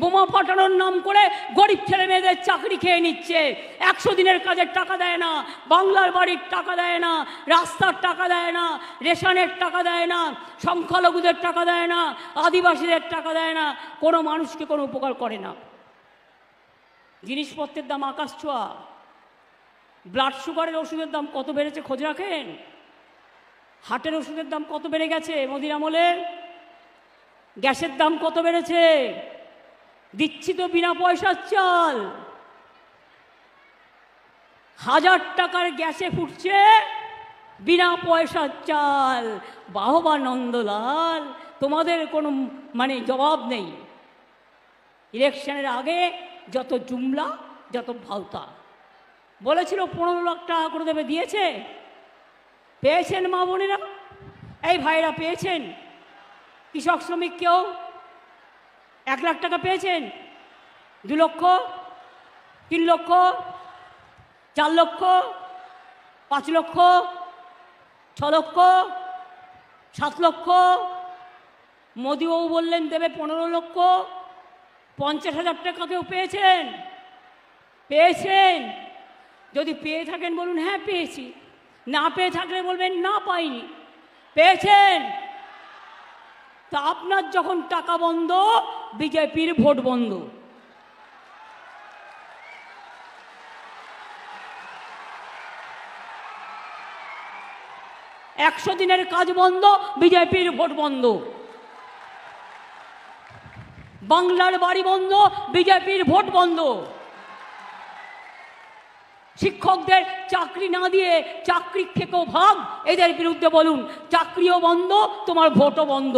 বোমা ফাটানোর নাম করে গরিব ছেলে মেয়েদের চাকরি খেয়ে নিচ্ছে। একশো দিনের কাজের টাকা দেয় না, বাংলার বাড়ির টাকা দেয় না, রাস্তার টাকা দেয় না, রেশনের টাকা দেয় না, সংখ্যালঘুদের টাকা দেয় না, আদিবাসীদের টাকা দেয় না, কোনো মানুষকে কোনো উপকার করে না। জিনিসপত্রের দাম আকাশ ছোঁয়া। ব্লাড সুগারের ওষুধের দাম কত বেড়েছে খোঁজ রাখেন? হার্টের ওষুধের দাম কত বেড়ে গেছে? মোদির আমলে গ্যাসের দাম কত বেড়েছে? দিচ্ছি তো বিনা পয়সার চাল। হাজার টাকার গ্যাসে ফুটছে বিনা পয়সার চাল। বাহবা নন্দলাল, তোমাদের কোনো মানে জবাব নেই। ইলেকশনের আগে যত জুমলা, যত ভাওতা। বলেছিল পনেরো লাখ টাকা করে দেবে, দিয়েছে। পেয়েছেন মা বোনেরা? এই ভাইরা পেয়েছেন? কৃষক শ্রমিক কেউ? এক লাখ টাকা পেয়েছেন। দু লক্ষ, তিন লক্ষ, চার লক্ষ, পাঁচ লক্ষ, ছ লক্ষ, সাত লক্ষ। মোদিবাবু বললেন, দেবে পনেরো লক্ষ, পঞ্চাশ হাজার টাকা কেউ পেয়েছেন? পেয়েছেন। যদি পেয়ে থাকেন বলুন হ্যাঁ পেয়েছি। না পেয়ে থাকলে বলবেন, না পাইনি। পেয়েছেন। তা আপনার যখন টাকা বন্ধ, বিজেপির ভোট বন্ধ। একশো দিনের কাজ বন্ধ, বিজেপির ভোট বন্ধ। বাংলার বাড়ি বন্ধ, বিজেপির ভোট বন্ধ। শিক্ষকদের চাকরি না দিয়ে চাকরির থেকেও ভাগ, এদের বিরুদ্ধে বলুন, চাকরিও বন্ধ, তোমার ভোটও বন্ধ।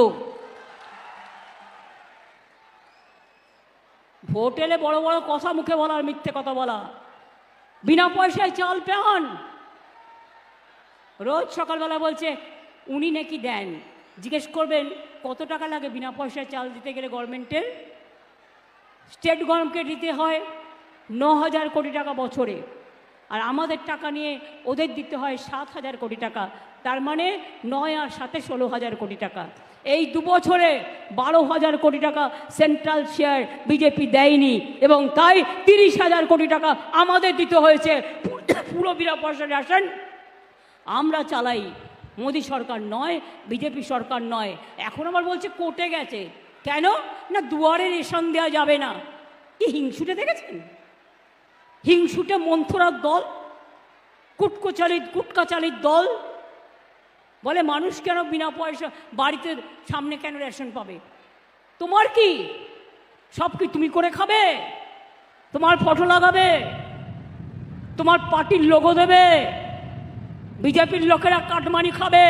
ভোট এলে বড় বড় কথা মুখে বলা আর মিথ্যে কথা বলা। বিনা পয়সায় চাল পেন রোজ সকালবেলা বলছে, উনি নাকি দেন। জিজ্ঞেস করবেন, কত টাকা লাগে বিনা পয়সায় চাল দিতে গেলে গভর্নমেন্টের? স্টেট গভর্নমেন্টকে দিতে হয় ন হাজার কোটি টাকা বছরে। আর আমাদের টাকা নিয়ে ওদের দিতে হয় সাত হাজার কোটি টাকা। তার মানে নয় আর সাথে ষোলো হাজার কোটি টাকা। এই দু বছরে বারো হাজার কোটি টাকা সেন্ট্রাল শেয়ার বিজেপি দেয়নি এবং তাই তিরিশ হাজার কোটি টাকা আমাদের দিতে হয়েছে। পুরো বিনা পয়সা রেশন আমরা চালাই। মোদী সরকার নয় বিজেপি সরকার নয়। এখন আবার বলছে কোর্টে গেছে। কেন? না দুয়ারে রেশন দেওয়া যাবে না। কি হিংসুটে দেখেছেন? হিংসুটে মন্থরার দল কুটকোচালিত কুটকাচালিত দল বলে, মানুষ কেন বিনা পয়সা বাড়িতে সামনে কেন রেশন পাবে? তোমার কি? সব কি তুমি করে খাবে? তোমার ফটো লাগাবে? তোমার পার্টির লোগো দেবে? বিজেপির লোকেরা কাটমানি খাবে?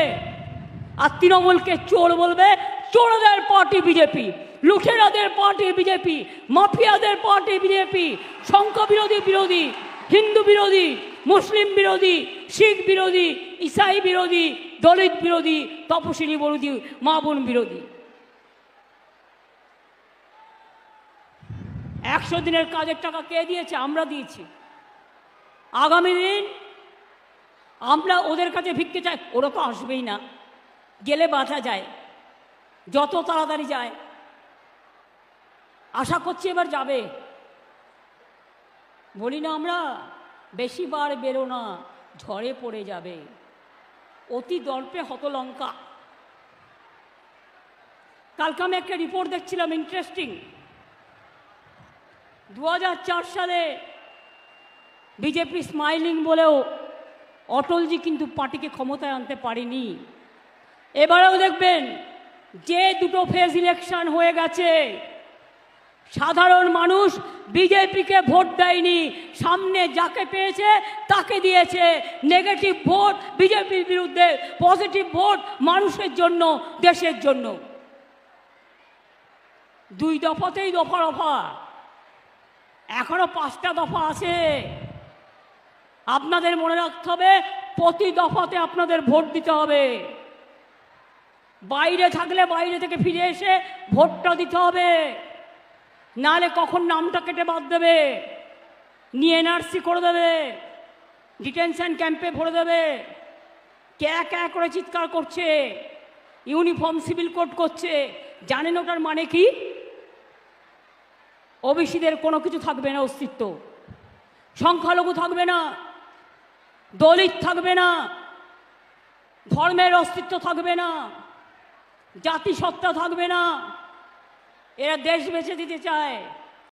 আর তৃণমূলকে চোর বলবে, চোরদের পার্টি বিজেপি, লুঠেরাদের পার্টি বিজেপি, মাফিয়াদের পার্টি বিজেপি শঙ্খ বিরোধী বিরোধী, হিন্দু বিরোধী, মুসলিম বিরোধী, শিখ বিরোধী, ইসাই বিরোধী দলিত বিরোধী তপশিলি বিরোধী, মা বোন বিরোধী। একশো দিনের কাজের টাকা কে দিয়েছে? আমরা দিয়েছি। আগামী দিন আমরা ওদের কাছে ভিক্ষে চাই। ওরা তো আসবেই না। গেলে বাধা যায়। যত তাড়াতাড়ি যায়। আশা করছি এবার যাবে। বলি না আমরা, বেশি বার বেরো না ঝড়ে পড়ে যাবে। অতি দর্পে হতলঙ্কা। কালকে আমি একটা রিপোর্ট দেখছিলাম ইন্টারেস্টিং দু হাজার চার সালে বিজেপি স্মাইলিং বলেও অটলজি কিন্তু পার্টিকে ক্ষমতায় আনতে পারেনি। এবারেও দেখবেন, যে দুটো ফেজ ইলেকশন হয়ে গেছে সাধারণ মানুষ বিজেপিকে ভোট দেয়নি। সামনে যাকে পেয়েছে, তাকে দিয়েছে। নেগেটিভ ভোট বিজেপির বিরুদ্ধে, পজিটিভ ভোট মানুষের জন্য, দেশের জন্য। দুই দফাতেই দফা দফা। এখনও পাঁচটা দফা আছে। আপনাদের মনে রাখতে হবে, প্রতি দফাতে আপনাদের ভোট দিতে হবে। বাইরে থাকলে বাইরে থেকে ফিরে এসে ভোটটা দিতে হবে। নাহলে কখন নামটা কেটে বাদ দেবে? নিয়ে এনআরসি করে দেবে। ডিটেনশন ক্যাম্পে ভরে দেবে। ক্যা ক্যা করে চিৎকার করছে। ইউনিফর্ম সিভিল কোড করছে। জানেন ওটার মানে কি? ওবিসিদের কোনো কিছু থাকবে না অস্তিত্ব। সংখ্যালঘু থাকবে না। দলিত থাকবে না। ধর্মের অস্তিত্ব থাকবে না। জাতিসত্তা থাকবে না। এরা দেশ বেছে দিতে চায়।